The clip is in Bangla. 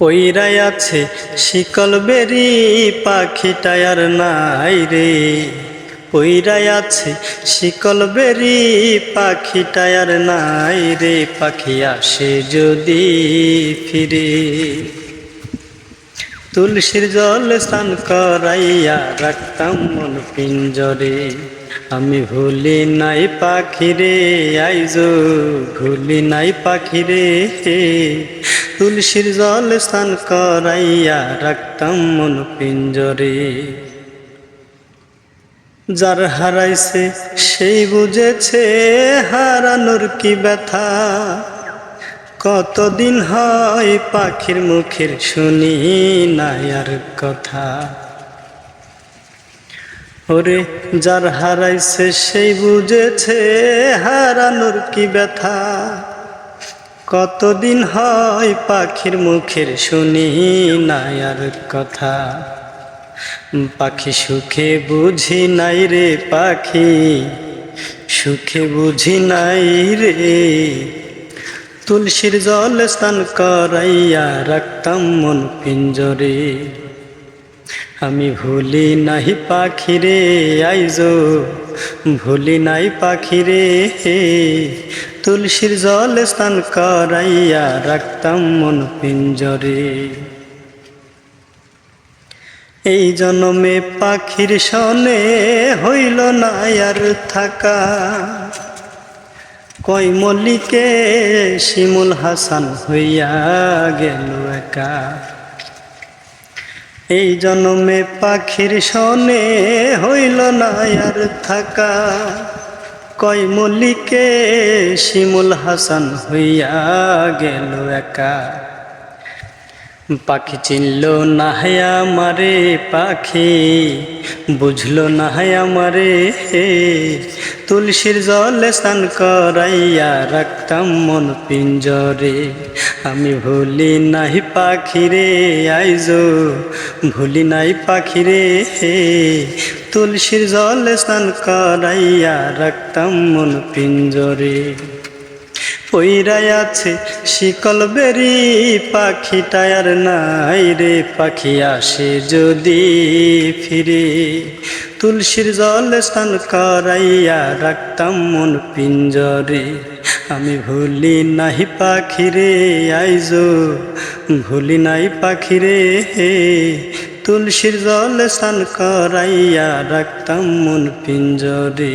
পইরাই আছে শিকল বেরি পাখিটায় আর নাই রে। পইরাই আছে শিকল বেরি পাখিটায় আর নাই রে। পাখি আসে যদি ফিরে। তুলসীর জল স্নান করাইয়া রাখতাম মন পিঞ্জরে। আমি ভুলি নাই পাখিরে, আইজ ভুলি নাই পাখিরে। তুলসীর জল স্নান করাইয়া রাখতাম মন পিঞ্জরে। যার হারাইছে সেই বুঝেছে হারানোর কি ব্যথা। কতদিন হয় পাখির মুখের শুনি নাই আর কথা। ওরে, যার হারাইছে সেই বুঝেছে হারানোর কি ব্যথা। কতদিন হয় পাখির মুখের শুনি নাই আর কথা। পাখি সুখে বুঝি নাই রে পাখি, সুখে বুঝি নাই রে। তুলসীর জল স্নান করাইয়া রাখতাম মন পিঞ্জরে। আমি ভুলি নাহি পাখিরে, আইজ। ভুলি নাই পাখিরে, তুলসীর জল স্নান করাইয়া রাখতাম মন পিঞ্জরে। এই জন্মে পাখির সনে হইল না আর থাকা। কই মল্লিকে শিমুল হাসান হইয়া গেল একা। এই জন্মে পাখির সনে হইল না আর থাকা। কই মল্লিকে শিমুল হাসান হইয়া গেল একা। পাখি চিনল না হায়া মারে পাখি, বুঝলো না হায়া মারে তুলসীর জল স্নান করাইয়া রাখতাম মন পিঞ্জরে। আমি ভুলি নাই পাখিরে আইজ ভুলি নাই পাখিরে তুলসীর জল স্নান করাইয়া রাখতাম মন পিঞ্জরে। পইরাই আছে শিকল বেরি পাখিটায় আর নাই রে, পাখি আসে যদি ফিরে। তুলসীর জল স্নান করাইয়া রাখতাম মন পিঞ্জরে। আমি ভুলি নাহি পাখিরে আইজ, ভুলি নাই পাখিরে তুলসীর জল স্নান করাইয়া রাখতাম মন পিঞ্জরে।